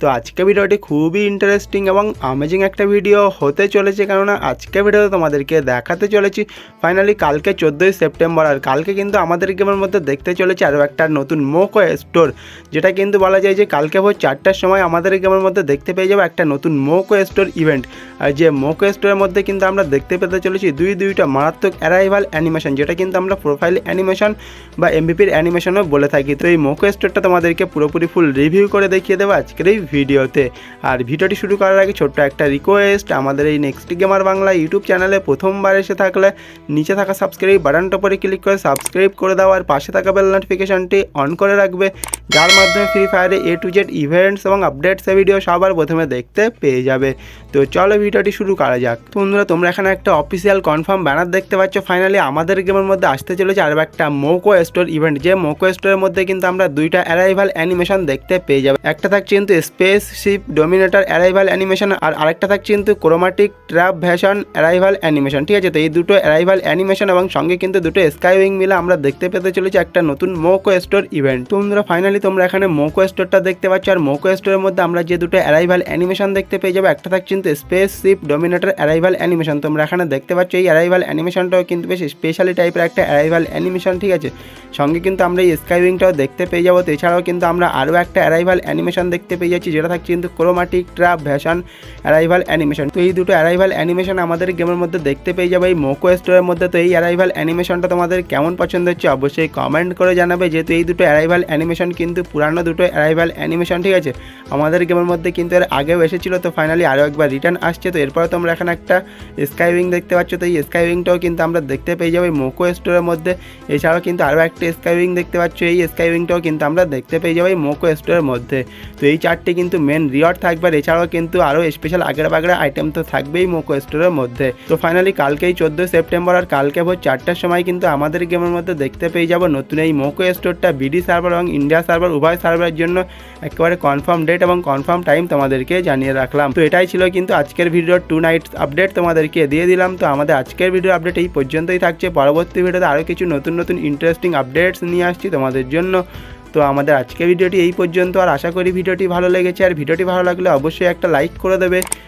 তো আজকে ভিডিওটি খুবই ইন্টারেস্টিং এবং আমেজিং একটা ভিডিও হতে চলেছে। কেননা আজকে ভিডিওতে তোমাদেরকে দেখাতে চলেছি। ফাইনালি কালকে চোদ্দোই সেপ্টেম্বর আর কালকে কিন্তু আমাদের গেমের মধ্যে দেখতে চলেছে আরও একটা নতুন মোকো স্টোর যেটা কিন্তু বলা যায় যে কালকে ভোর চারটার সময় আমাদের গেমের মধ্যে দেখতে পেয়ে যাব একটা নতুন মোকো স্টোর ইভেন্ট আর যে মোকো স্টোরের মধ্যে কিন্তু আমরা দেখতে পেতে চলেছি দুই দুইটা মারাত্মক অ্যারাইভাল অ্যানিমেশন যেটা কিন্তু আমরা প্রোফাইল অ্যানিমেশন বা এমবিপির অ্যানিমেশনও বলে থাকি। তো এই মোকো স্টোরটা তোমাদেরকে পুরোপুরি ফুল রিভিউ করে দেখিয়ে দেবো আজকের এই ভিডিওতে। আর ভিডিওটি শুরু করার আগে ছোট্ট একটা রিকোয়েস্ট আমাদের এই নেক্সট গেমার বাংলা ইউটিউব চ্যানেলে প্রথমবার এসে থাকলে নিচে থাকা সাবস্ক্রাইব বাটনটা পরে ক্লিক করে সাবস্ক্রাইব করে দাও, আর পাশে থাকা বেল নোটিফিকেশনটি অন করে রাখবে, যার মাধ্যমে ফ্রি ফায়ারে এ টু জেড ইভেন্টস এবং আপডেটসের ভিডিও সবার প্রথমে দেখতে পেয়ে যাবে। তো চলো ভিডিওটি শুরু করা যাক। বন্ধুরা, তোমরা এখানে একটা অফিসিয়াল কনফার্ম ব্যানার দেখতে পাচ্ছ। ফাইনালি আমাদের গেমের মধ্যে আসতে চলেছে আরও একটা মোকো স্টোর ইভেন্ট যে মোকো স্টোরের মধ্যে কিন্তু আমরা দুইটা অ্যারাইভাল অ্যানিমেশন দেখতে পেয়ে যাবে। একটা থাকছে কিন্তু space ship, dominator, arrival animation আর আরেকটা থাকছে কিন্তু chromatic trap version, arrival animation, ঠিক আছে? তো এই দুটো অ্যারাইভাল অ্যানিমেশন এবং সঙ্গে কিন্তু দুটো স্কাই উইং মিলে আমরা দেখতে পেতে চলেছি একটা নতুন মোকো স্টোর ইভেন্ট। তো বন্ধুরা ফাইনালি তোমরা এখানে মোকো স্টোরটা দেখতে পাচ্ছ আর মোকো স্টোরের মধ্যে আমরা যে দুটো অ্যারাইভাল অ্যানিমেশন দেখতে পেয়ে যাব, একটা থাকছে কিন্তু space ship, dominator, arrival animation. তোমরা এখানে দেখতে পাচ্ছ এই অ্যারাইভাল অ্যানিমেশনটাও কিন্তু বেশ স্পেশালি টাইপের একটা অ্যারাইভাল অ্যানিমেশন, ঠিক আছে? সঙ্গে কিন্তু আমরা এই স্কাই উইংটাও দেখতে পেয়ে যাব। তো এছাড়াও কিন্তু আমরা আরও একটা অ্যারাইভাল অ্যানিমেশন দেখতে পেয়ে যাচ্ছি যেটা থাকছে কিন্তু chromatic trap version arrival animation তো এই দুটো অ্যারাইভাল অ্যানিমেশন আমাদের গেমের মধ্যে দেখতে পেয়ে যাবে। এই মোকো স্টোরের মধ্যে তো এই অ্যারাইভাল অ্যানিমেশনটা তোমাদের কেমন পছন্দ হচ্ছে অবশ্যই কমেন্ট করে জানাবে। যেহেতু এই দুটো অ্যারাইভাল অ্যানিমেশন কিন্তু পুরানো দুটো অ্যারাইভাল অ্যানিমেশন ঠিক আছে? আমাদের গেমের মধ্যে কিন্তু এর আগেও এসেছিল, তো ফাইনালি আরও একবার রিটার্ন আসছে। তো এরপরে তোমরা এখানে একটা স্কাই উইং দেখতে পাচ্ছ। তো এই স্কাই উইংটাও কিন্তু আমরা দেখতে পেয়ে যাব মোকো স্টোরের মধ্যে। এছাড়াও কিন্তু আরও একটা স্কাই উইং দেখতে পাচ্ছ। এই স্কাই উইংটাও কিন্তু আমরা দেখতে পেয়ে যাব মোকো স্টোরের মধ্যে। তো এই চারটে কিন্তু মেন রিওয়ার্ড থাকবে। আর এছাড়াও কিন্তু আরও স্পেশাল আগের বাগড়া আইটেম তো থাকবেই মোকো স্টোরের মধ্যে। তো ফাইনালি কালকেই চোদ্দোই সেপ্টেম্বর আর কালকে ভোর চারটার সময় কিন্তু আমাদের গেমের মধ্যে দেখতে পেয়ে যাব নতুন এই মোকো স্টোরটা বিডি সার্ভার এবং ইন্ডিয়া সার্ভার উভয় সার্ভারের জন্য একেবারে কনফার্ম ডেট এবং কনফার্ম টাইম তোমাদেরকে জানিয়ে রাখলাম। তো এটাই ছিল কিন্তু আজকের ভিডিওর টু নাইটস আপডেট তোমাদেরকে দিয়ে দিলাম। তো আমাদের আজকের ভিডিও আপডেট এই পর্যন্তই থাকছে। পরবর্তী ভিডিওতে আরও কিছু নতুন নতুন ইন্টারেস্টিং আপডেটস নিয়ে আসছি তোমাদের জন্য। তো আমাদের আজকে ভিডিওটি এই পর্যন্ত, আর আশা করি ভিডিওটি ভালো লেগেছে। আর ভিডিওটি ভালো লাগলে অবশ্যই একটা লাইক করে দেবে।